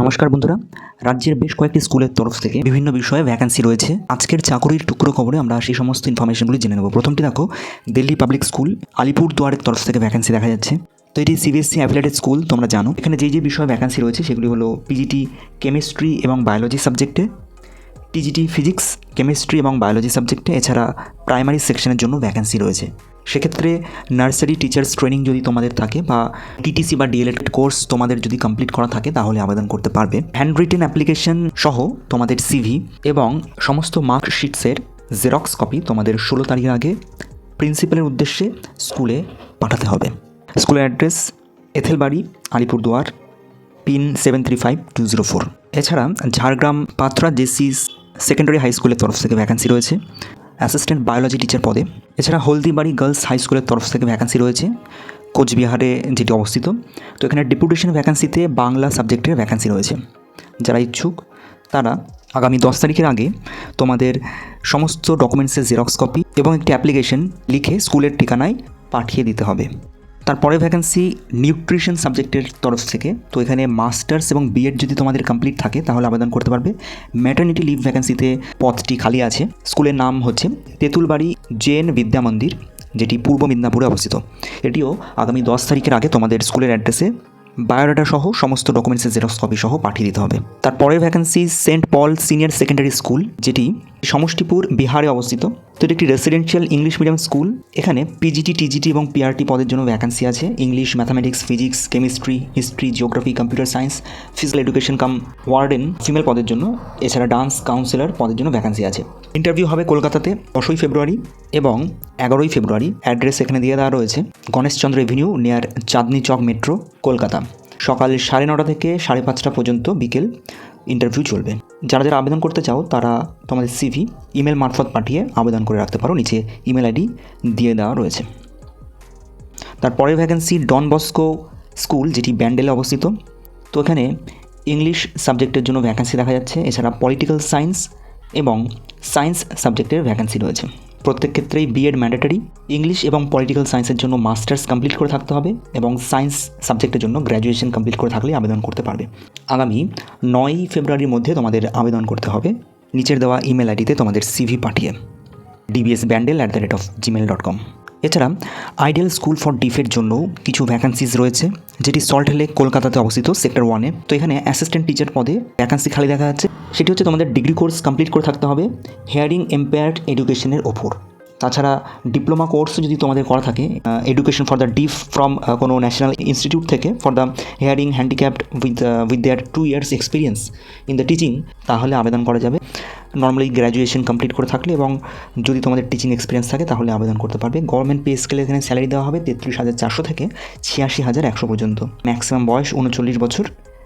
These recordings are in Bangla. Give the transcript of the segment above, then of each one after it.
নমস্কার বন্ধুরা। রাজ্যের বেশ কয়েকটি স্কুলের তরফ থেকে বিভিন্ন বিষয়ে ভ্যাকান্সি রয়েছে। আজকের চাকরির টুকরো খবরে আমরা সেই সমস্ত ইনফরমেশনগুলি জেনে নেব। প্রথমটি দেখো, দিল্লি পাবলিক স্কুল আলিপুর দুয়ারের তরফ থেকে ভ্যাকান্সি দেখা যাচ্ছে। তো এটি সিবিএসসি অ্যাফিলেটেড স্কুল তোমরা জানো। এখানে যে যে বিষয়ে ভ্যাকান্সি রয়েছে, সেগুলি হলো পিজিটি কেমিস্ট্রি এবং বায়োলজি সাবজেক্টে টিজিটি ফিজিক্স কেমিস্ট্রি এবং বায়োলজি সাবজেক্টে এছাড়া প্রাইমারি সেকশনের জন্য ভ্যাকান্সি রয়েছে। সেক্ষেত্রে নার্সারি টিচার্স ট্রেনিং যদি তোমাদের থাকে বা টিটিসি বা ডিএলএড কোর্স তোমাদের যদি কমপ্লিট করা থাকে, তাহলে আবেদন করতে পারবে। হ্যান্ড রিটেন অ্যাপ্লিকেশন সহ তোমাদের সিভি এবং সমস্ত মার্কশিটসের জেরক্স কপি তোমাদের ষোলো তারিখের আগে প্রিন্সিপালের উদ্দেশ্যে স্কুলে পাঠাতে হবে। স্কুলের address Ethelbari, Alipurduar, pin seven three five two zero four. এছাড়া ঝাড়গ্রাম পাত্রা জেসিস সেকেন্ডারি হাই স্কুলের তরফ থেকে ভ্যাকান্সি রয়েছে। অ্যাসিস্ট্যান্ট বায়োলজি টিচার পদে। এছাড়া হলদিবাড়ি গার্লস হাই স্কুলের তরফ থেকে ভ্যাকান্সি রয়েছে, কোচবিহারে যেটি অবস্থিত। তো এখানে ডেপুটেশন ভ্যাকান্সিতে বাংলা সাবজেক্টের ভ্যাকান্সি রয়েছে। যারা ইচ্ছুক, তারা আগামী দশ তারিখের আগে তোমাদের সমস্ত ডকুমেন্টসের জেরক্স কপি এবং একটি অ্যাপ্লিকেশন লিখে স্কুলের ঠিকানায় পাঠিয়ে দিতে হবে। তারপরে ভ্যাকেন্সি নিউট্রিশন সাবজেক্টের তরফ থেকে, তো এখানে মাস্টার্স এবং বিএড যদি তোমাদের কমপ্লিট থাকে, তাহলে আবেদন করতে পারবে। ম্যাটার্নিটি লিভ ভ্যাকেন্সিতে পদটি খালি আছে। স্কুলের নাম হচ্ছে তেঁতুলবাড়ি জেন বিদ্যা মন্দির, যেটি পূর্ব মিদনাপুরে অবস্থিত। এটিও আগামী দশ তারিখের আগে তোমাদের স্কুলের অ্যাড্রেসে বায়োডাটা সহ সমস্ত ডকুমেন্টসের জেরক্স কপি সহ পাঠিয়ে দিতে হবে। তারপরে vacancy Saint Paul senior secondary school, যেটি সমষ্টিপুর, বিহারে অবস্থিত। তো এটি একটি রেসিডেন্সিয়াল ইংলিশ মিডিয়াম স্কুল এখানে পিজিটি টিজিটি এবং পিআরটি পদের জন্য ভ্যাকেন্সি আছে। English mathematics physics chemistry history geography computer science physical education cum warden female পদের জন্য। এছাড়া ডান্স কাউন্সিলর পদের জন্য ভ্যাকেন্সি আছে। ইন্টারভিউ হবে কলকাতাতে দশই ফেব্রুয়ারি এবং এগারোই ফেব্রুয়ারি। অ্যাড্রেস এখানে দিয়ে দেওয়া রয়েছে। Ganeshchandra avenue near Chandni Chowk metro Kolkata. সকাল সাড়ে নটা থেকে সাড়ে পাঁচটা পর্যন্ত বিকেল। ইন্টারভিউ চলবে। যারা যারা আবেদন করতে চাও, তারা তোমাদের সিভি ইমেল মারফত পাঠিয়ে আবেদন করে রাখতে পারো। নিচে ইমেল আইডি দিয়ে দেওয়া রয়েছে। তারপরে ভ্যাকেন্সি ডন বস্কো স্কুল যেটি ব্যান্ডেলে অবস্থিত। তো এখানে ইংলিশ সাবজেক্টের জন্য ভ্যাকেন্সি দেখা যাচ্ছে। এছাড়া পলিটিক্যাল সায়েন্স এবং সায়েন্স সাবজেক্টের ভ্যাকেন্সি রয়েছে। প্রত্যেক ক্ষেত্রেই বিএড ম্যান্ডেটারি ইংলিশ এবং পলিটিক্যাল সায়েন্সের জন্য মাস্টার্স কমপ্লিট করে থাকতে হবে এবং সায়েন্স সাবজেক্টের জন্য গ্র্যাজুয়েশন কমপ্লিট করে থাকলে আবেদন করতে পারবে। আগামী নয়ই ফেব্রুয়ারির মধ্যে তোমাদের আবেদন করতে হবে। নিচের দেওয়া ইমেল আইডিতে তোমাদের সিভি পাঠিয়ে। D B S Bandel at the rate of gmail dot com এছাড়া আইডিয়াল স্কুল ফর ডিফের জন্য কিছু ভ্যাকান্সিজ রয়েছে, যেটি সল্ট লেক কলকাতাতে অবস্থিত সেক্টর ওয়ানে তো এখানে অ্যাসিস্ট্যান্ট টিচার পদে ভ্যাকান্সি খালি দেখা যাচ্ছে। সেটি হচ্ছে তোমাদের ডিগ্রি কোর্স কমপ্লিট করে থাকতে হবে হেয়ারিং এম্পায়ার্ড এডুকেশনের ওপর। তাছাড়া ডিপ্লোমা কোর্সও যদি তোমাদের করা থাকে education for the deaf from কোনো ন্যাশনাল ইনস্টিটিউট থেকে, for the hearing handicapped with with their two years experience in the teaching, তাহলে আবেদন করা যাবে। নর্মালি গ্র্যাজুয়েশন কমপ্লিট করে থাকলে এবং যদি তোমাদের টিচিং এক্সপিরিয়েন্স থাকে, তাহলে আবেদন করতে পারবে। গভর্নমেন্ট পে স্কেলে এখানে স্যালারি দেওয়া হবে তেত্রিশ হাজার চারশো থেকে ছিয়াশি হাজার একশো পর্যন্ত। ম্যাক্সিমাম বয়স উনচল্লিশ বছর।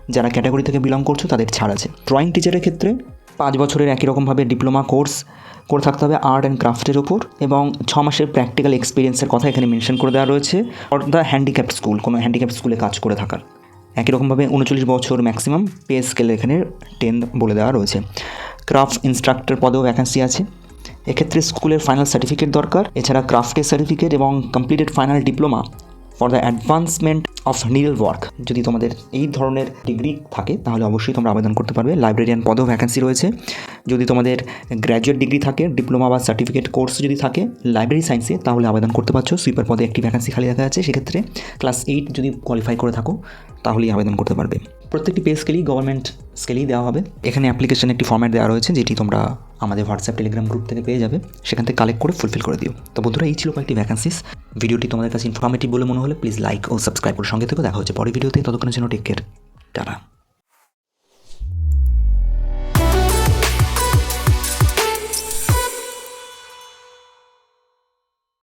যারা ক্যাটাগরি থেকে বিলং করছ তাদের ছাড় আছে। ড্রয়িং টিচারের ক্ষেত্রে পাঁচ বছরের একই রকমভাবে ডিপ্লোমা কোর্স করে থাকতে হবে আর্ট অ্যান্ড ক্রাফটের ওপর এবং ছ মাসের প্র্যাকটিক্যাল এক্সপিরিয়েন্সের কথা এখানে মেনশন করে দেওয়া রয়েছে ফর দ্য হ্যান্ডিক্যাপ্ট স্কুল কোনো হ্যান্ডিক্যাপ্ট স্কুলে কাজ করে থাকার। একই রকমভাবে উনচল্লিশ বছর ম্যাক্সিমাম পে স্কেলে এখানে টেন বলে দেওয়া রয়েছে। ক্রাফট ইনস্ট্রাক্টর পদেও ভ্যাকান্সি আছে। এক্ষেত্রে স্কুলের ফাইনাল সার্টিফিকেট দরকার। এছাড়া ক্রাফটের সার্টিফিকেট এবং completed final diploma for the advancement of needle work যদি তোমাদের এই ধরনের ডিগ্রি থাকে, তাহলে অবশ্যই তোমরা আবেদন করতে পারবে। লাইব্রেরিয়ান পদেও ভ্যাকেন্সি রয়েছে। যদি তোমাদের গ্র্যাজুয়েট ডিগ্রি থাকে ডিপ্লোমা বা সার্টিফিকেট কোর্স যদি থাকে লাইব্রেরি সায়েন্সে তাহলে আবেদন করতে পারছ। সুইপার পদে একটি ভ্যাকেন্সি খালি দেখা যাচ্ছে সেক্ষেত্রে। ক্লাস এইট যদি কোয়ালিফাই করে থাকো, তাহলেই আবেদন করতে পারবে। প্রত্যেকটি পে স্কেলেই গভর্নমেন্ট স্কেলেই দেওয়া হবে। এখানে অ্যাপ্লিকেশন একটি ফর্ম্যাট দেওয়া রয়েছে, যেটি তোমরা আমাদের হোয়াটসঅ্যাপ টেলিগ্রাম গ্রুপ থেকে পেয়ে যাবে। সেখান থেকে কালেক্ট করে ফুলফিল করে দিও। তো বন্ধুরা, এই ছিল কয়েকটি ভ্যাকান্সিস ভিডিওটি তোমাদের কাছে ইনফরমেটিভ বলে মনে হলে প্লিজ লাইক ও সাবস্ক্রাইব করে সঙ্গে থেকে। দেখা হচ্ছে পরের ভিডিওতে। ততক্ষণের জন্য টেক কেয়ার টাটা।